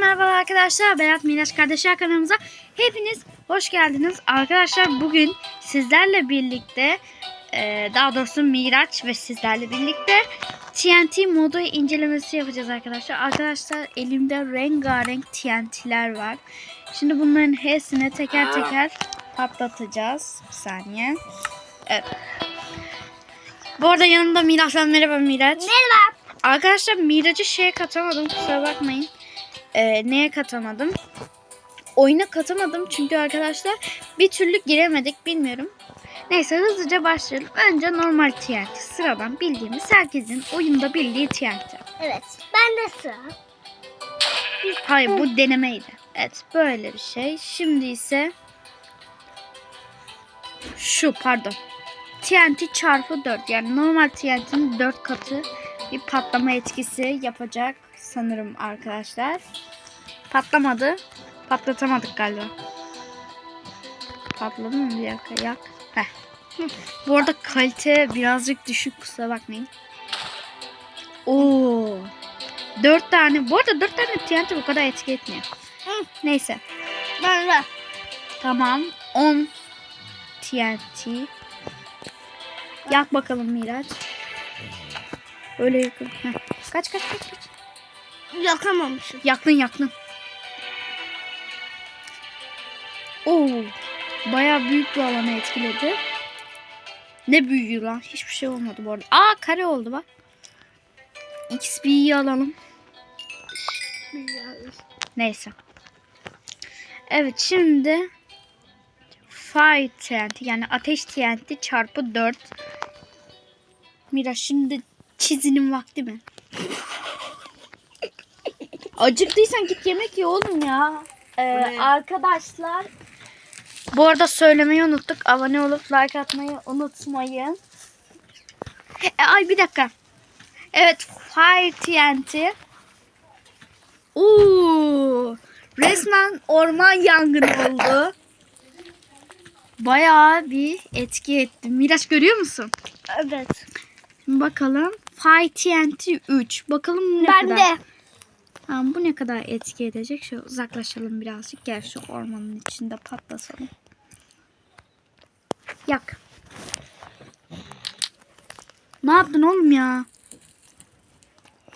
Merhaba arkadaşlar. Berat Miraç Kardeşler kanalımıza hepiniz hoş geldiniz. Arkadaşlar bugün sizlerle birlikte e, daha doğrusu Miraç ve sizlerle birlikte TNT modu incelemesi yapacağız arkadaşlar. Arkadaşlar elimde rengarenk TNT'ler var. Şimdi bunların hepsini teker teker patlatacağız. Bir saniye. Evet. Bu arada yanımda Miraç var. Merhaba Miraç. Merhaba. Arkadaşlar Miraç'ı şeye katamadım kusura bakmayın. Ee, neye katamadım? Oyuna katamadım çünkü arkadaşlar bir türlü giremedik bilmiyorum. Neyse hızlıca başlayalım. Önce normal TNT sıradan bildiğimiz herkesin oyunda bildiği TNT. Evet. Ben de sıra. Hayır bu denemeydi. Evet böyle bir şey. Şimdi ise şu pardon. TNT çarpı 4 yani normal TNT'nin 4 katı bir patlama etkisi yapacak sanırım arkadaşlar. Patlamadı. Patlatamadık galiba. Patladı mı bir dakika yak. Heh. Bu arada kalite birazcık düşük kusura bakmayın. Oo. 4 tane. Bu arada 4 tane TNT bu kadar etki etmiyor. Neyse. Ben de. Tamam. 10 TNT. Yak bakalım Miraç. Öyle yakın. Heh. Kaç kaç kaç kaç. Yakamamışım. Yaktın yaktın. Oo. Bayağı büyük bir alanı etkiledi. Ne büyüğü lan? Hiçbir şey olmadı bu arada. Aa kare oldu bak. XP'yi alalım. Neyse. Evet şimdi Fire TNT yani ateş TNT çarpı 4. Mira şimdi çizinin vakti mi? Acıktıysan git yemek ye oğlum ya. Ee, arkadaşlar bu arada söylemeyi unuttuk. Abone olup like atmayı unutmayın. E, ay bir dakika. Evet Fire TNT. Oo, resmen orman yangını oldu. Bayağı bir etki etti. Miraç görüyor musun? Evet. Şimdi bakalım. Fire TNT 3. Bakalım ne ben kadar. de. Tamam bu ne kadar etki edecek? Şöyle uzaklaşalım birazcık. Gel şu ormanın içinde patlatalım. Yak. Ne yaptın oğlum ya?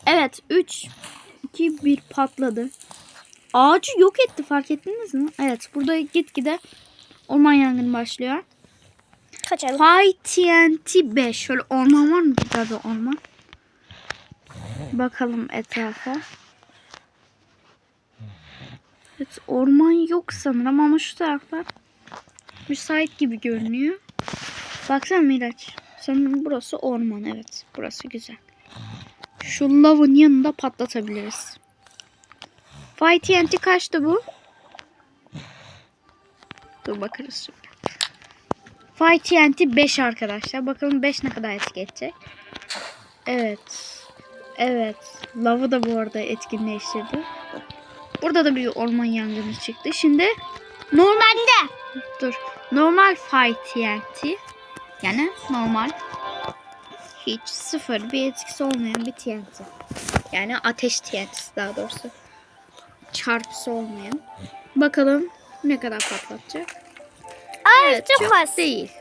Evet 3 2 1 patladı. Ağacı yok etti fark ettiniz mi? Evet burada gitgide orman yangını başlıyor. Kaçalım. Fire TNT 5. Şöyle orman var mı burada bir orman? Bakalım etrafa. Evet orman yok sanırım ama şu taraflar müsait gibi görünüyor. Baksana Miraç. Sanırım burası orman evet. Burası güzel. Şu lavın yanında patlatabiliriz. Fire TNT kaçtı bu? Dur bakarız şimdi. Fire TNT 5 arkadaşlar. Bakalım 5 ne kadar etki edecek. Evet. Evet. Lavı da bu arada etkinleştirdi. Burada da bir orman yangını çıktı. Şimdi normal Ben de. dur. Normal Fire TNT. Yani normal. Hiç sıfır bir etkisi olmayan bir TNT. Yani ateş TNT'si daha doğrusu. Çarpısı olmayan. Bakalım ne kadar patlatacak. Ay Evet, çok, çok az. değil.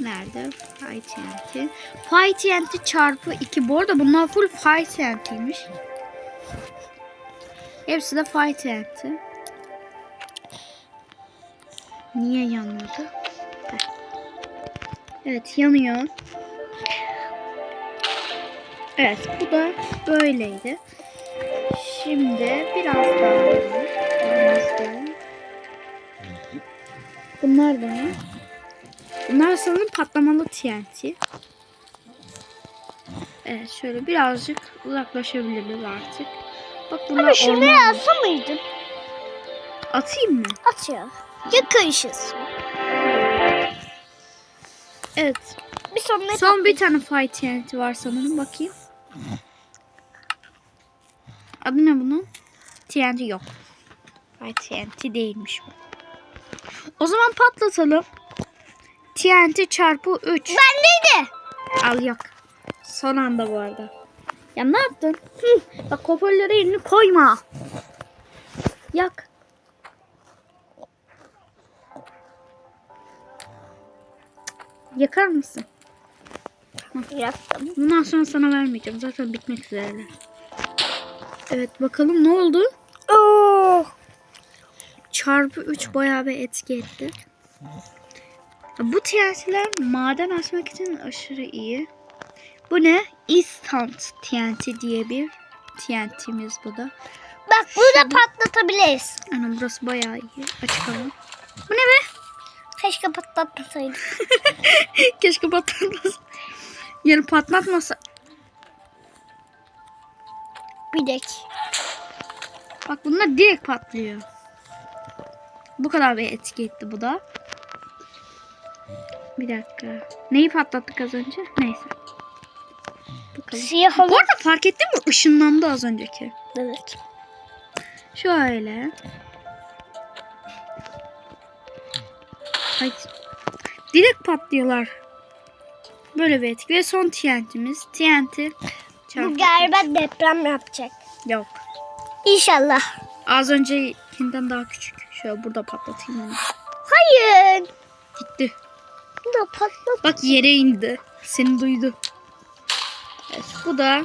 Nerede? Fire TNT. Fire TNT çarpı 2. Bu arada bunlar full Fire TNT'ymiş. Hepsi de Fire TNT. Niye yanmadı? Evet yanıyor. Evet bu da böyleydi. Şimdi biraz daha. Bunlar da ne? Bunlar sanırım patlamalı TNT. Evet şöyle birazcık uzaklaşabiliriz artık. Bak bunlar Ama şimdi orman. alsa mıydım? Atayım mı? Atıyor. Yakışız. Evet. Bir son ne Son bir tane Fire TNT var sanırım. Bakayım. Adı ne bunun? TNT yok. Fire TNT değilmiş bu. O zaman patlatalım. TNT çarpı 3. Bendeydi. Al yak. Son anda bu arada. Ya ne yaptın? Hı, bak hoparlöre elini koyma. Yak. Yakar mısın? Yaktım. Bundan sonra sana vermeyeceğim. Zaten bitmek üzere. Evet bakalım ne oldu? Oo. Çarpı 3 bayağı bir etki etti. Bu TNT'ler maden açmak için aşırı iyi. Bu ne? Instant TNT diye bir TNT'miz bu da. Bak burada patlatabiliriz. Anam burası bayağı iyi. Açık alan. Bu ne be? Keşke patlatmasaydım. Keşke patlatmasa. Yarın patlatmasa. Bir dakika. Bak bunlar direkt patlıyor. Bu kadar bir etki etti bu da. Bir dakika. Neyi patlattık az önce? Neyse. Bakalım. Siyah Bu olan. arada fark ettin mi? Işınlandı az önceki. Evet. Şöyle. Ay. Direkt patlıyorlar. Böyle bir etki. Ve son TNT'miz. TNT. Bu galiba deprem yapacak. Yok. İnşallah. Az öncekinden daha küçük. Şöyle burada patlatayım onu. Hayır. Gitti. Bu da patlat. Bak yere indi. Seni duydu. Evet, bu da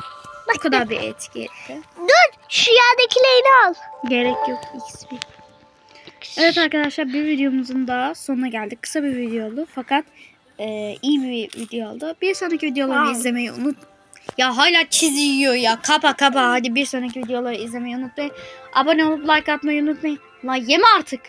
bu kadar bir etki etti. Dur. Şu yerdekilerini al. Gerek yok XP. Evet arkadaşlar bir videomuzun daha sonuna geldik. Kısa bir video oldu fakat e, iyi bir video oldu. Bir sonraki videoları Wow. izlemeyi unut. Ya hala çiziyor ya. Kapa kapa. Hadi bir sonraki videoları izlemeyi unutmayın. Abone olup like atmayı unutmayın. La yeme artık.